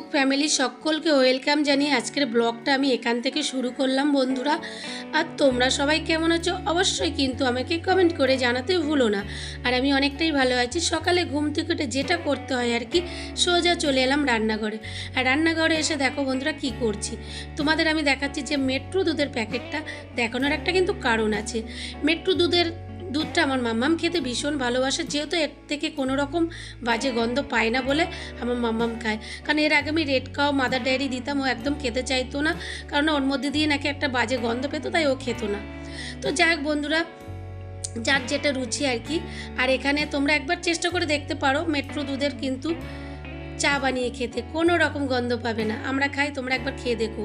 Cook ফ্যামিলির সকলকে welcome জানিয়ে আজকের ব্লগটা আমি এখান থেকে শুরু করলাম বন্ধুরা। আর তোমরা সবাই কেমন আছো? অবশ্যই কিন্তু আমাকে কমেন্ট করে জানাতে ভুলো না। আর আমি অনেকটাই ভালো আছি। সকালে ঘুম থেকে উঠে যেটা করতে হয় আর কি, সোজা চলে এলাম রান্নাঘরে। আর রান্নাঘরে এসে দেখো বন্ধুরা কি করছি। তোমাদের আমি দেখাচ্ছি যে মেট্রো দুধের প্যাকেটটা। দেখানোর একটা কিন্তু কারণ আছে। মেট্রো দুধের দুধটা আমার মাম্মাম খেতে ভীষণ ভালোবাসে, যেহেতু এর থেকে কোনো রকম বাজে গন্ধ পায় না বলে আমার মাম্মাম খায়। কারণ এর আগে আমি রেড কাও মাদার ডায়েরি দিতাম, ও একদম খেতে চাইতো না। কারণ ওর মধ্যে দিয়ে নাকি একটা বাজে গন্ধ পেতো, তাই ও খেতো না। তো যাই হোক বন্ধুরা, যার যেটা রুচি আর কি। আর এখানে তোমরা একবার চেষ্টা করে দেখতে পারো, মেট্রো দুধের কিন্তু চা বানিয়ে খেতে, কোনো রকম গন্ধ পাবে না। আমরা খাই, তোমরা একবার খেয়ে দেখো।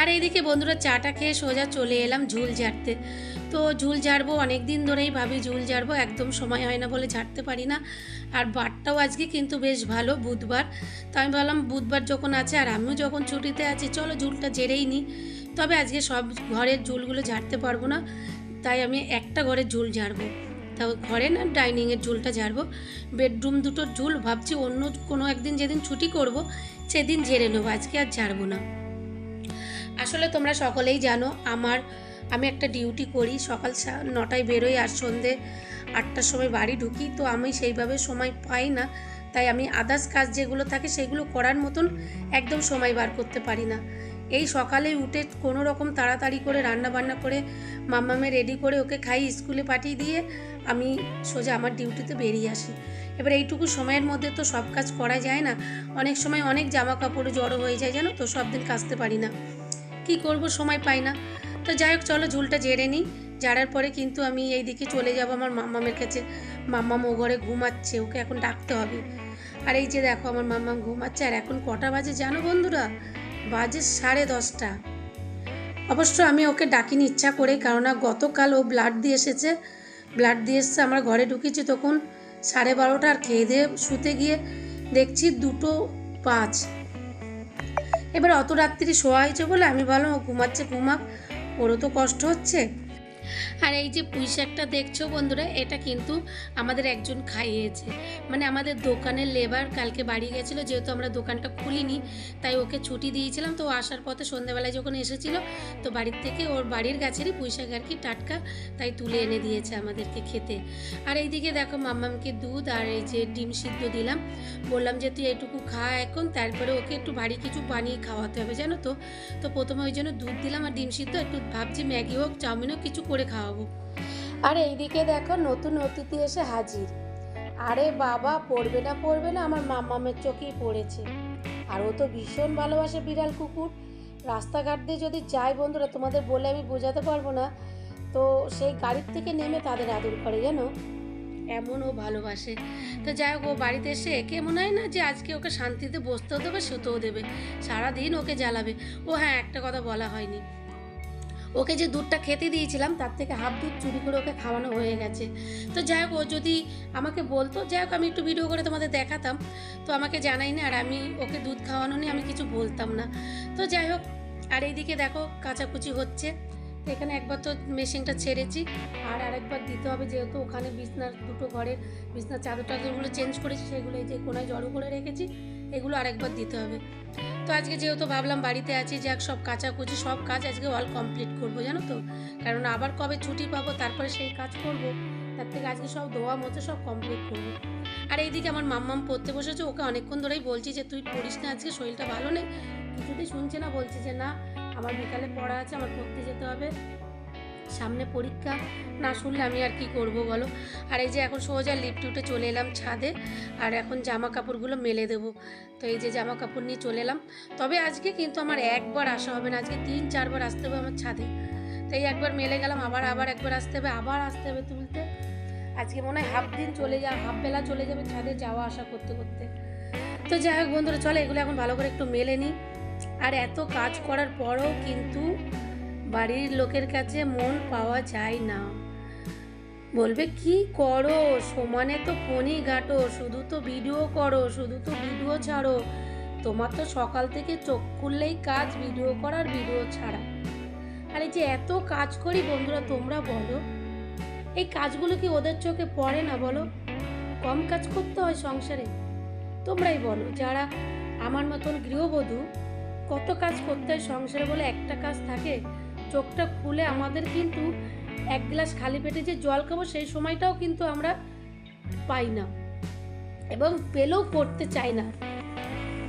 আর এইদিকে বন্ধুরা চাটা খেয়ে সোজা চলে এলাম ঝুল ঝাড়তে। তো ঝুল ঝাড়বো অনেক দিন ধরেই ভাবি ঝুল ঝাড়বো, একদম সময় হয় না বলে ঝাড়তে পারি না। আর বারটাও আজকে কিন্তু বেশ ভালো, বুধবার। তো আমি ভাবলাম বুধবার যখন আছে, আর আমিও যখন ছুটিতে আছি, চলো ঝুলটা ঝেড়েই নিই। তবে আজকে সব ঘরের ঝুলগুলো ঝাড়তে পারব না, তাই আমি একটা ঘরের ঝুল ঝাড়বো। তাও ঘরে না ডাইনিংয়ের ঝুলটা ঝাড়বো। বেডরুম দুটো ঝুল, ভাবছি অন্য কোনো একদিন যেদিন ছুটি করব, সেদিন ঝেড়ে নেব, আজকে আর ঝাড়বো না। আসলে তোমরা সকলেই জানো, আমার, আমি একটা ডিউটি করি, সকাল নটায় বেরোই আর সন্ধে আটটার সময় বাড়ি ঢুকি, তো আমি সেইভাবে সময় পাই না। তাই আমি আদার্স কাজ যেগুলো থাকে, সেগুলো করার মতন একদম সময় বার করতে পারি না। এই সকালে উঠে কোনো রকম তাড়াতাড়ি করে রান্না বান্না করে মাম্মামে রেডি করে ওকে খাই স্কুলে পাঠিয়ে দিয়ে আমি সোজা আমার ডিউটিতে বেরিয়ে আসি। এবার এইটুকু সময়ের মধ্যে তো সব কাজ করা যায় না। অনেক সময় অনেক জামা কাপড় জড়ো হয়ে যায় জানো তো, সব দিন কাচতে পারি না। কি করব সময় পাই না। তো যাই হোক, চলো ঝুলটা ঝেড়ে নিই। ঝাড়ার পরে কিন্তু আমি এই দিকে চলে যাব আমার মাম্মামের কাছে। মাম্মাম ও ঘরে ঘুমাচ্ছে, ওকে এখন ডাকতে হবে। আর এই যে দেখো, আমার মাম্মাম ঘুমাচ্ছে। আর এখন কটা বাজে জানো বন্ধুরা? বাজে সাড়ে দশটা। অবশ্য আমি ওকে ডাকিনি ইচ্ছা করে, কেননা গতকাল ও ব্লাড দিয়ে এসেছে। ব্লাড দিয়ে এসছে, আমরা ঘরে ঢুকেছি তখন সাড়ে বারোটা আর খেয়ে দিয়ে শুতে গিয়ে দেখছি দুটো পাঁচ। এবার অত রাত্রি শোয়া হয়েছে বলে আমি ভাবলাম ও ঘুমাচ্ছে, ঘুমাক, ওরও তো কষ্ট হচ্ছে। আর এই যে পুঁই শাকটা দেখছ বন্ধুরা, এটা কিন্তু আমাদের একজন খাইয়েছে। মানে আমাদের দোকানের লেবার কালকে বাড়ি গেছিল, যেহেতু আমরা দোকানটা খুলিনি, তাই ওকে ছুটি দিয়েছিলাম। তো আসার পথে সন্ধ্যাবেলায় যখন এসেছিল, তো বাড়ির থেকে ওর বাড়ির গাছেরই পুঁই শাক আর কি টাটকা তাই তুলে এনে দিয়েছে আমাদেরকে খেতে। আর এইদিকে দেখো মাম্মামকে দুধ আর এই যে ডিম সিদ্ধ দিলাম। বললাম যে, তুই এইটুকু খা এখন, তারপরে ওকে একটু ভারী কিছু বানিয়ে খাওয়াতে হবে, জানো তো? তো প্রথমে ওই জন্য দুধ দিলাম আর ডিম সিদ্ধ, একটু ভাবছি ম্যাগি হোক, চাউমিন হোক, কিছু করে খাওয়াবো। আর এইদিকে দেখো নতুন অতিথি এসে হাজির। আরে বাবা পড়বে না পড়বে না আমার মামামের চোখেই পড়েছে। আর ও তো ভীষণ ভালোবাসে বিড়াল কুকুর। রাস্তাঘাট দিয়ে যদি যাই বন্ধুরা তোমাদের বলে আমি বোঝাতে পারব না। তো সেই গাড়ির থেকে নেমে তাদের আদর করে জানো? এমন ও ভালোবাসে। তো যাই হোক ও বাড়িতে এসে একে মনে হয় না যে আজকে ওকে শান্তিতে বসতেও দেবে শুতেও দেবে। সারাদিন ওকে জ্বালাবে। ও হ্যাঁ একটা কথা বলা হয়নি। ওকে যে দুধটা খেতে দিয়েছিলাম, তার থেকে হাফ দুধ চুরি করে ওকে খাওয়ানো হয়ে গেছে। তো যাই হোক, ও যদি আমাকে বলতো, যাই হোক, আমি একটু ভিডিও করে তোমাদের দেখাতাম। তো আমাকে জানাই না আর আমি ওকে দুধ খাওয়ানো নিয়ে আমি কিছু বলতাম না। তো যাই হোক, আর এইদিকে দেখো কাঁচাকুচি হচ্ছে। এখানে একবার তো মেশিনটা ছেড়েছি, আর আরেকবার দিতে হবে যেহেতু ওখানে বিছনার দুটো ঘরের, বিছনার চাদর টাদরগুলো চেঞ্জ করেছি সেগুলো এই যে কোনায় জড়ো করে রেখেছি, এগুলো আরেকবার দিতে হবে। তো আজকে যেহেতু ভাবলাম বাড়িতে আছি, যাক সব কাচাকুচি, সব কাজ আজকে অল কমপ্লিট করব, জানো তো? কারণ আবার কবে ছুটি পাবো, তারপরে সেই কাজ করব, তার থেকে আজকে সব দোয়া মতো সব কমপ্লিট করব। আর এইদিকে আমার মাম্মাম পড়তে বসেছে, ওকে অনেকক্ষণ ধরেই বলছি যে, তুই পড়িস না আজকে, শরীরটা ভালো নেই? কিছুতেই শুনছে না, বলছে যে, না আমার বিকালে পড়া আছে, আমার পড়তে যেতে হবে। সামনে পরীক্ষা, না শুনলে আমি আর কি করব বলো? আর এই যে এখন সোজা লিফ্ট উঠে চলে এলাম ছাদে, আর এখন জামা কাপড়গুলো মেলে দেবো। তো এই যে জামা কাপড় নিয়ে চলে এলাম। তবে আজকে কিন্তু আমার একবার আসা হবে না, আজকে তিন, চারবার আসতে হবে আমার ছাদে। তো এই একবার মেলে গেলাম, আবার আবার একবার আসতে হবে, আবার আসতে হবে তুলতে। আজকে মনে হয় হাফ দিন চলে যা হাফ বেলা চলে যাবে ছাদে যাওয়া আসা করতে করতে। তো যাই হোক বন্ধুরা, চলো এগুলো এখন ভালো করে একটু মেলে নিই। আর এত কাজ করার পরও কিন্তু বাড়ির লোকের কাছে মন পাওয়া যায় না। বলবে, কি করো? সমানে তো ফোনই ঘাটো। শুধু তো ভিডিও করো, শুধু তো ভিডিও ছাড়ো। তোমার তো সকাল থেকে চোখ খুললেই কাজ, ভিডিও করার ভিডিও ছাড়া। আর এই যে এত কাজ করি বন্ধুরা, তোমরা বলো, এই কাজগুলো কি ওদের চোখে পড়ে না বলো? কম কাজ করতে হয় সংসারে। তোমরাই বলো, যারা আমার মতন গৃহবধূ কত কাজ করতে হয় সংসারে বলে একটা কাজ থাকে, চোখটা খুলে আমাদের কিন্তু এক গ্লাস খালি পেটে যে জল খাব সেই সময়টাও কিন্তু আমরা পাই না এবং পেলেও করতে চাই না।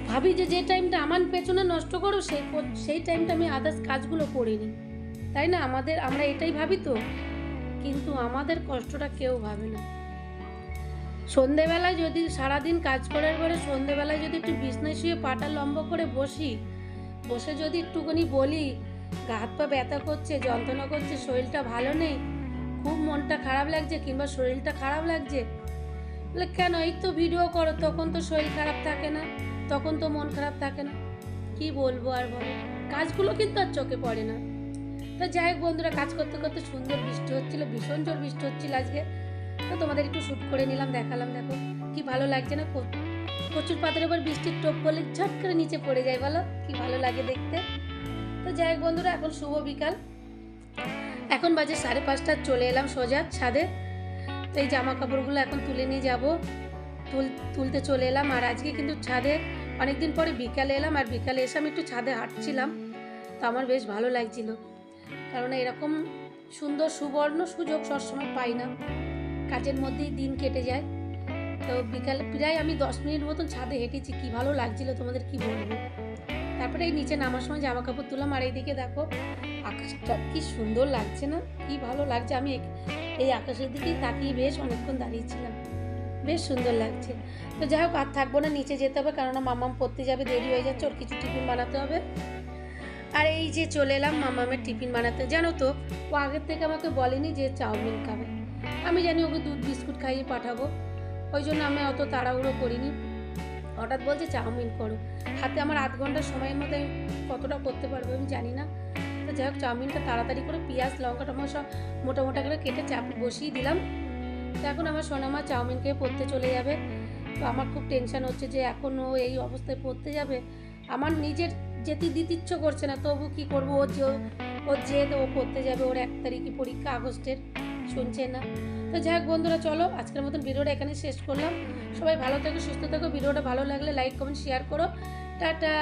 ভাবি যে যে টাইমটা আমার পেছনে নষ্ট করো সেই সেই টাইমটা আমি আদার্স কাজগুলো করিনি তাই না? আমাদের, আমরা এটাই ভাবি তো। কিন্তু আমাদের কষ্টটা কেউ ভাবে না। সন্ধেবেলায় যদি সারাদিন কাজ করার পরে সন্ধেবেলায় যদি একটু বিছনায় শুয়ে পাটা লম্বা করে বসি বসে যদি একটুখানি বলি, গা হাত পা ব্যথা করছে, যন্ত্রণা করছে, শরীরটা ভালো নেই, খুব মনটা খারাপ লাগছে কিংবা শরীরটা খারাপ লাগছে, বলে কেন এই তো ভিডিও করো, তখন তো শরীর খারাপ থাকে না, তখন তো মন খারাপ থাকে না, কি বলব আর বলো? কাজগুলো কিন্তু আর চোখে পড়ে না। তো যাই হোক বন্ধুরা, কাজ করতে করতে সুন্দর বৃষ্টি হচ্ছিল, ভীষণ জোর বৃষ্টি হচ্ছিল আজকে। তো তোমাদের একটু শ্যুট করে নিলাম, দেখালাম, দেখো, কি ভালো লাগছে না কচুর পাতার উপর বৃষ্টির টোপ বলে ঝট করে নিচে পড়ে যায়, বলো? কি ভালো লাগে দেখতে। তো যাই হোক বন্ধুরা, এখন শুভ বিকাল। এখন বাজে সাড়ে পাঁচটা, চলে এলাম সোজা ছাদে। তো এই জামা কাপড়গুলো এখন তুলে নিয়ে যাব। তুল, তুলতে চলে এলাম। আর আজকে কিন্তু ছাদে অনেকদিন পরে বিকালে এলাম। আর বিকালে এসে আমি একটু ছাদে হাঁটছিলাম। তো আমার বেশ ভালো লাগছিল। কারণ এরকম সুন্দর সুবর্ণ সুযোগ সবসময় পাই না। কাজের মধ্যেই দিন কেটে যায়। তো বিকালে প্রায় আমি দশ মিনিট মতন ছাদে হেঁটেছি, কি ভালো লাগছিল তোমাদের কি বলব? তারপরে এই নিচে নামার সময় জামা কাপড় তুললাম, আর এইদিকে দেখো আকাশটা কি সুন্দর লাগছে না? কি ভালো লাগছে, আমি এই আকাশের দিকেই তাকিয়ে বেশ অনেকক্ষণ দাঁড়িয়েছিলাম। বেশ সুন্দর লাগছে। তো যাই হোক, আর থাকব না, নিচে যেতে হবে, কেননা মামাম পড়তে যাবে, দেরি হয়ে যাচ্ছে, ওর কিছু টিফিন বানাতে হবে। আর এই যে চলে এলাম মামামের টিফিন বানাতে। জানো তো, ও আগের থেকে আমাকে বলেনি যে চাউমিন খাবে। আমি জানি ওকে দুধ, বিস্কুট খাইয়ে পাঠাবো। ওই জন্য আমি অত তাড়াহুড়ো করিনি। হঠাৎ বলছে, চাউমিন করো। হাতে আমার আধ ঘণ্টার সময়ের মধ্যে আমি কতটা করতে পারব আমি জানি না। তো যাই হোক, চাউমিনটা তাড়াতাড়ি করে, পেঁয়াজ, লঙ্কা টমা সব মোটা মোটা করে কেটে চাপ বসিয়ে দিলাম। তো এখন আমার সোনামা চাউমিন খেয়ে পড়তে চলে যাবে। তো আমার খুব টেনশন হচ্ছে যে এখনও এই অবস্থায় পড়তে যাবে। আমার নিজের যেতে দিতে ইচ্ছে করছে না, তবু কি করব? ও যে ও যে, ও পড়তে যাবে, ওর এক তারিখে পরীক্ষা আগস্টের, শুনছে না। তো যাই হোক বন্ধুরা, চলো আজকের মতন ভিডিওটা এখানে শেষ করলাম। সবাই ভালো থেকো, সুস্থ থেকো। ভিডিওটা ভালো লাগলে লাইক কমেন্ট শেয়ার করো। টাটা!